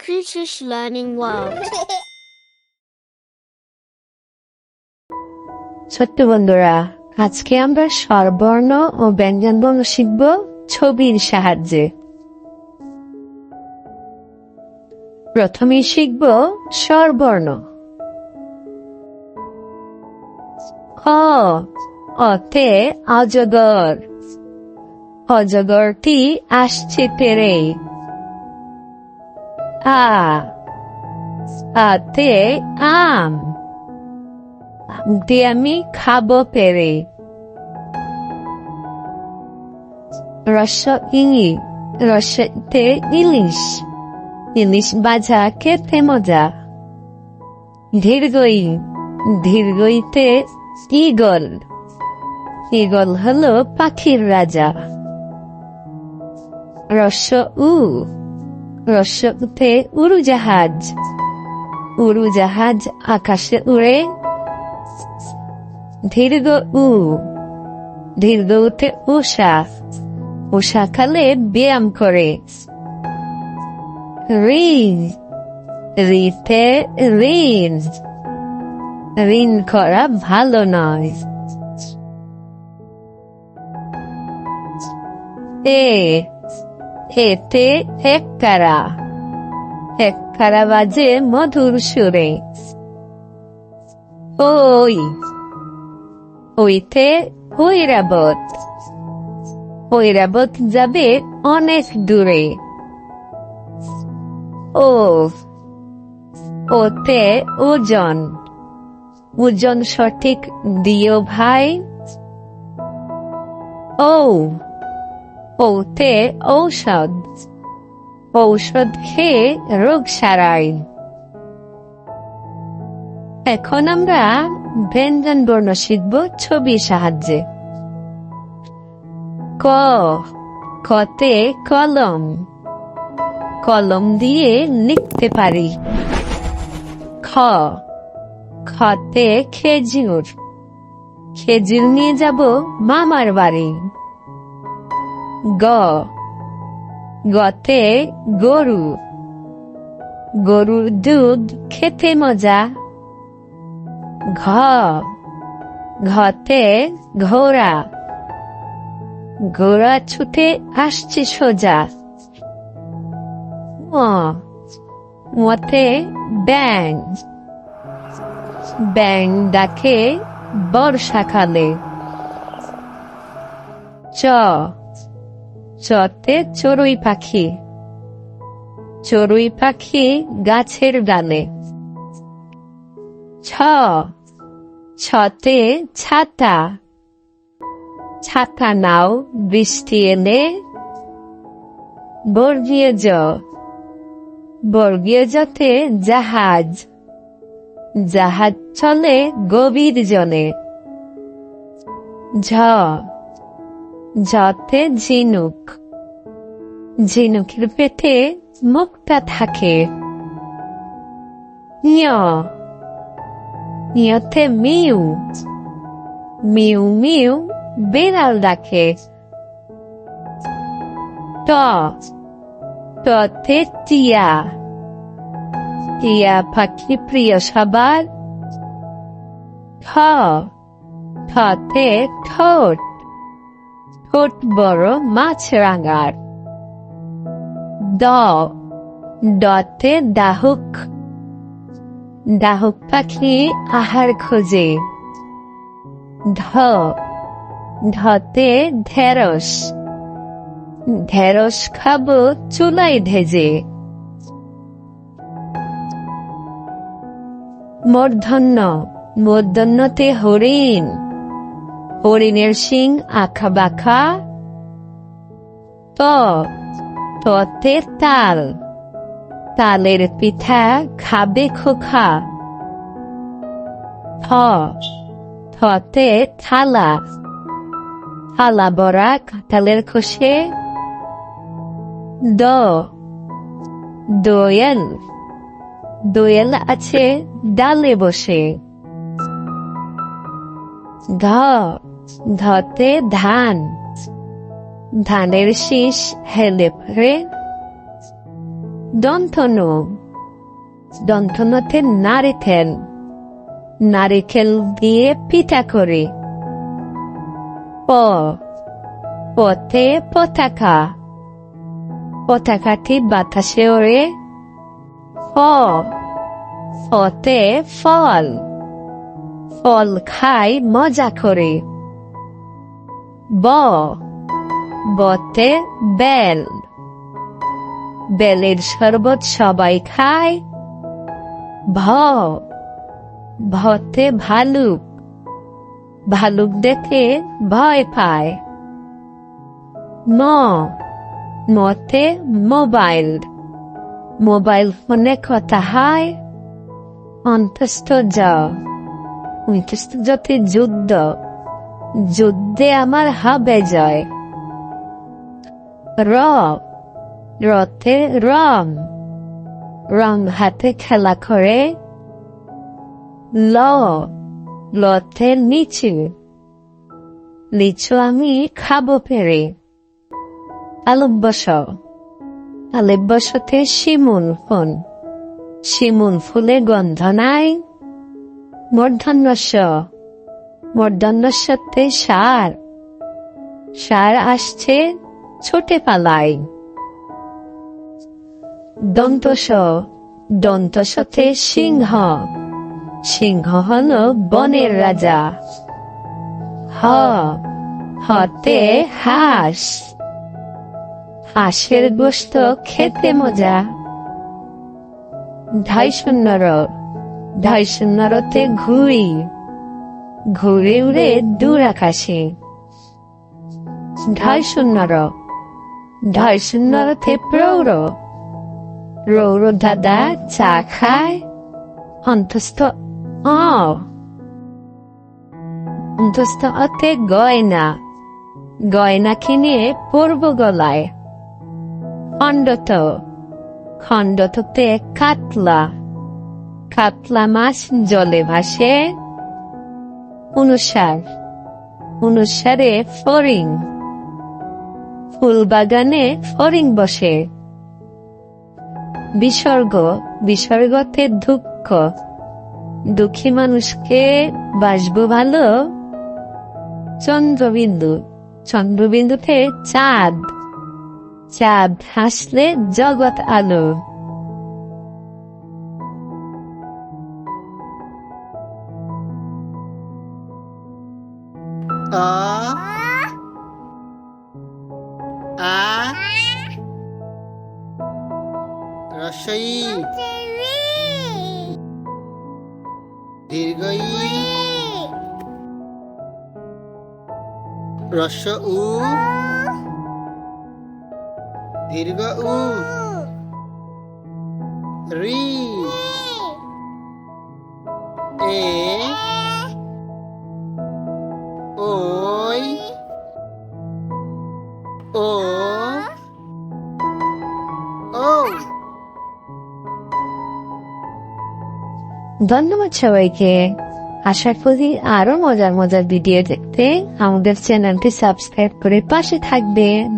Creatures Learning World. ছোট্ট বন্ধুরা, আজকে আমরা স্বরবর্ণ ও ব্যঞ্জনবর্ণ শিখব ছবির সাহায্যে। প্রথমে শিখব স্বরবর্ণ। অ অতে অজগর। অজগরটি আসছে তেরে। আ আতে আম দিয়ে আমি খাব পেরে রস ইঙি রসতে ইলিশ ইলিশ বাজা খেতে মজা দীর্ঘই দীর্ঘইতে ইগল ইগল হলো পাখির রাজা রস উ রসতে উড়োজাহাজ। উড়োজাহাজ আকাশে উড়ে দীর্ঘ উ। দীর্ঘ উঠে উষা উষা খালে ব্যায়াম করে। ঋণ। রিতে ঋণ। ঋণ করা ভালো নয়। এ এতে এককারা এককারা বাজে মধুর সুরে। ওই, ওইতে ঐরাবত। ঐরাবত যাবে অনেক দূরে। ও, ওতে ওজন। ওজন সঠিক দিও ভাই। ও ওতে ঔষধ। ঔষধ খেয়ে রোগ সারাই এখন আমরা ব্যঞ্জন বর্ণ শিখব ছবির সাহায্যে। ক, কতে কলম। কলম দিয়ে লিখতে পারি। খ, খতে খেজুর। খেজুর নিয়ে যাব মামার বাড়ি। গ। গতে গরু। গরুর দুধ খেতে মজা। ঘ। ঘতে ঘোড়া। ঘোড়া ছুটে আসছে সোজা। মতে ব্যাং ব্যাং ডাকে বর্ষাকালে। চ। চতে চড়ুই পাখি। চড়ুই পাখি গাছের ডালে। ছ। ছতে ছাতা। ছাতা নাও, বৃষ্টি এনে বর্গীয় জ। বর্গীয় জতে জাহাজ। জাহাজ চলে গভীর জনে ঝ। ঝতে ঝিনুক। ঝিনুকের পেটে মুখটা থাকে। নিয় নিয়তে মিউ। মিউ মিউ বেড়াল ডাকে। ট। টিয়া। টিয়া পাখি প্রিয় সবার। ঠ। ঠতে ঠোঁট। ঠোঁট বড় মাছ রাঙার দ ডতে দাহুক ডাহুক পাখি আহার খোঁজে ধ ধতে ঢেরস ঢেরস খাব চুলাই ভেজে মূর্ধন্য মূর্ধন্যতে হরিণ হরিণের শিং আখা বাখা ত, ততে তাল। তালের পিঠা খাবে খোখা। থ, থতে থালা। থালা বড়া কাঁঠালের খোসে। দ, দোয়েল। দোয়েল আছে ডালে বসে। ধ ধতে ধান। ধানের শীষ হেলে পড়ে। দন্তনু দন্তনতে নারিকেল নারিকেল দিয়ে পিঠা করি। প। পথে পতাকা। পতাকাটি বাতাসে ওড়ে। ফ ফতে ফল। ফল খাই মজা করে। ব। বতে বেল। বেলের শরবত সবাই খায়। ভ। ভতে ভালুক। ভালুক দেখে ভয় পায়। ম। মতে মোবাইল। মোবাইল ফোনে কথা হয়। অন্তস্থ জ। অন্তস্থ যতে যুদ্ধ। যুদ্ধে আমার হবে জয় রথে রং রং হাতে খেলা করে। ল লতে নিচু, লিচু আমি খাব পেরে। আলব্যস, আলব্যসতে শিমুল ফোন শিমুল ফুলে গন্ধ নাই। মূর্ধন্যস্য মূর্ধন্যস্যতে সার। সার আসছে ছোটে পালাই দন্তস, দন্তসতে সিংহ। সিংহ হল বনের রাজা। হ, হতে হাঁস। হাঁসের গোস্ত খেতে মজা। ঢাই শূন্যর ঢাই শূন্যরতে ঘুড়ি। ঘুরে উড়ে দূর আকাশে। ঢাই শূন্যর ঢাই শূন্যরতে প্রৌঢ় রৌর দাদা চা খায়। অন্তস্থ অন্তস্থ অতে গয়না। গয়না কিনে পরব গলায়। খণ্ডত। খণ্ডততে কাতলা। কাতলা মাছ জলে ভাসে। অনুসার। অনুসারে ফরিং ফুলবাগানে ফরিং বসে। বিসর্গ, বিসর্গতে দুঃখ। দুঃখী মানুষকে বাসব ভালো। চন্দ্রবিন্দু, চন্দ্রবিন্দুতে চাঁদ। চাঁদ হাসলে জগৎ আলো। অ আ? রসই দীর্ঘই রস উ দীর্ঘ উ রি। এ। ধন্যবাদ সবাইকে। আশা করি আরও মজার মজার ভিডিও দেখতে আমাদের চ্যানেলটি সাবস্ক্রাইব করে পাশে থাকবেন।